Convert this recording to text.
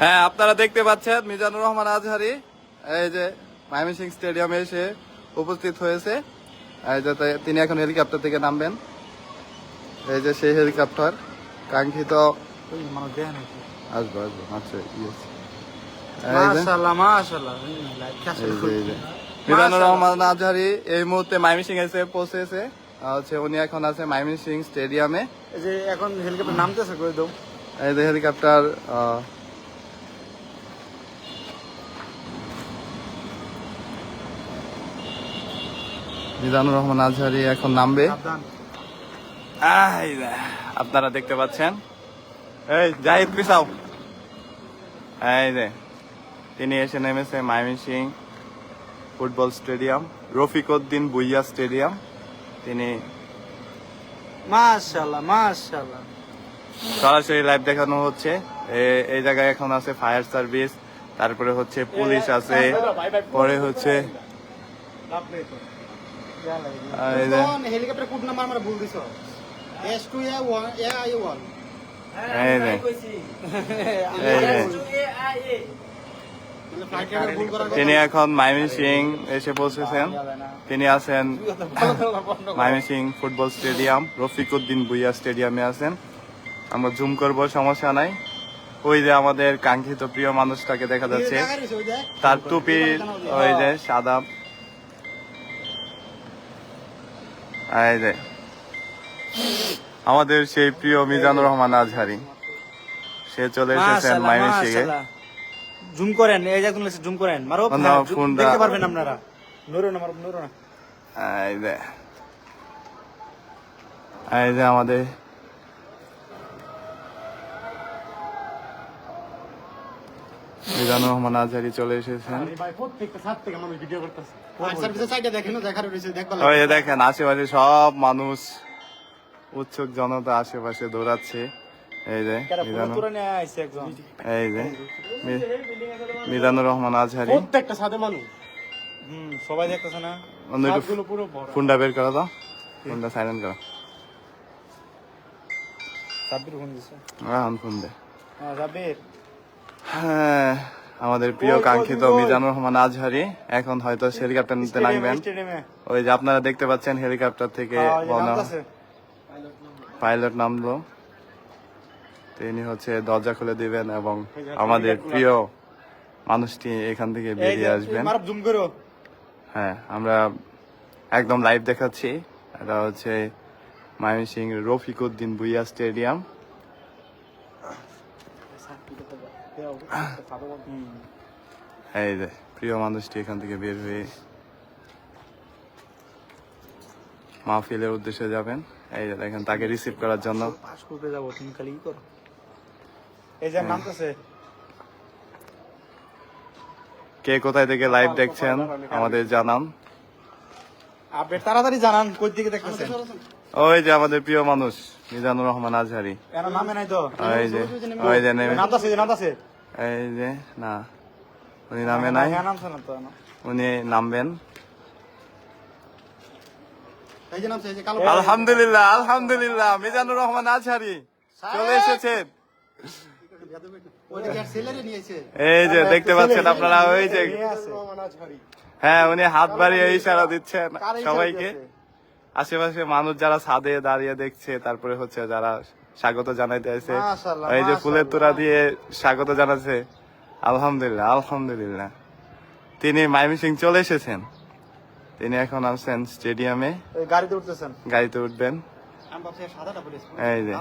হ্যাঁ আপনারা দেখতে পাচ্ছেন মিজানুর রহমান আজহারি এই যে ময়মনসিং স্টেডিয়ামে এসে উপস্থিত হয়েছে। এই যে তিনি এখন হেলিকপ্টার থেকে নামবেন। এই যে সেই হেলিকপ্টার কাঙ্ক্ষিত আসব আসব। মিজানুর রহমান আজহারি এই মুহূর্তে মাইমিসিং এসে পৌঁছেছে। হচ্ছে উনি এখন আছে মাইমিসিং স্টেডিয়ামে। এই যে এখন হেলিকপ্টার নামতেছে করে দাও। এই যে হেলিকপ্টার মিজানুর রহমান আজহারি এখন নামবে। আপনারা দেখতে পাচ্ছেন? এই জাহিদ পিসাও এই যে তিনি এসে নেমেছে Mymensingh football stadium Rafiq Uddin Bhuiyan stadium. তিনি সরাসরি লাইভ দেখানো হচ্ছে। এ- এই জায়গায় এখন আছে ফায়ার সার্ভিস তারপরে হচ্ছে পুলিশ আছে পরে হচ্ছে হেলিকপ্টার কোড নাম্বার আমরা ভুল দিছো? S two A one A I one এই যে। এই যে। ভুল করার তিনি এখন মাইমি সিং এসে পৌঁছেছেন তিনি আছেন মাইমি সিং ফুটবল স্টেডিয়াম রফিক উদ্দিন বুইয়া স্টেডিয়ামে আছেন। আমরা জুম করব সমস্যা নাই। ওই যে আমাদের কাঙ্ক্ষিত প্রিয় মানুষটাকে দেখা যাচ্ছে। তার টুপি ওই যে সাদা। এই যে আমাদের সেই প্রিয় মিজানুর রহমান আজহারি। সে চলে এসেছেন মাইনে শিখে জুম করেন এই যে জুম করেন। মারো হ্যাঁ, দেখতে পারবেন আপনারা। নড়ো না মারো নড়ো না। এই যে এই যে আমাদের মিজানুর রহমান আজহারি চলে এসেছেন। দেখেন ওই আশেপাশে সব মানুষ উৎসুক জনতা আশেপাশে দৌড়াচ্ছে। এই যে মিজানুর পুরো নিয়ে আইছে একজন? এই যে মিজানুর রহমান আজহারি। প্রত্যেকটা মানুষ। সবাই দেখতেছে না? ফোনটা বের করো তো। ফোনটা সাইলেন্ট করো। সাব্বির ফোন দিছে। এখন ফোন দে হ্যাঁ সাব্বির। হ্যাঁ আমাদের প্রিয় কাঙ্ক্ষিত মিজানুর রহমান আজহারি এখন হয়তো হেলিকপ্টার নিতে নামবেন। ওই যে আপনারা দেখতে পাচ্ছেন হেলিকপ্টার থেকে পাইলট নামলো। তিনি হচ্ছে দরজা খুলে দিবেন এবং আমাদের প্রিয় মানুষটি এখান থেকে বেরিয়ে আসবেন। হ্যাঁ আমরা একদম লাইভ দেখাচ্ছি। এটা হচ্ছে ময়মনসিং রফিক উদ্দিন বুইয়া স্টেডিয়াম। এই যে প্রিয় মানুষটি এখান থেকে বের হয়ে মাহফিলের উদ্দেশ্যে যাবেন। এই যে দেখেন তাকে রিসিভ করার জন্য। পাস করতে যাব তুমি খালি করো। এই যে নামতেছে। কে কোথায় থেকে লাইভ দেখছেন? আমাদের জানান। আপডেট তাড়াতাড়ি জানান কই দিকে দেখতেছেন? ওই যে আমাদের প্রিয় মানুষ মিজানুর রহমান আজহারি। নামে নাই তো? ওই যে ওই যে নেমে। নামতাছে যে নামতাছে এই যে না উনি নামে নাই। হ্যাঁ উনি নামবেন। আলহামদুলিল্লাহ আলহামদুলিল্লাহ মিজানুর রহমান আজহারি চলে এসেছেন ওই যে সেলারে নিয়েছে। এই যে দেখতে পাচ্ছেন আপনারা ওই যে হ্যাঁ উনি হাত বাড়িয়ে ইশারা দিচ্ছেন সবাইকে। আশেপাশে মানুষ যারা ছাদে দাঁড়িয়ে দেখছে তারপরে হচ্ছে যারা স্বাগত জানাইতে আছে এই যে ফুলের তোরা তোড়া দিয়ে স্বাগত জানাচ্ছে। আলহামদুলিল্লাহ আলহামদুলিল্লাহ। তিনি মাইমিসিং চলে এসেছেন। তিনি এখন আসছেন স্টেডিয়ামে। গাড়িতে উঠতেছেন। গাড়িতে উঠবেন। এই যে।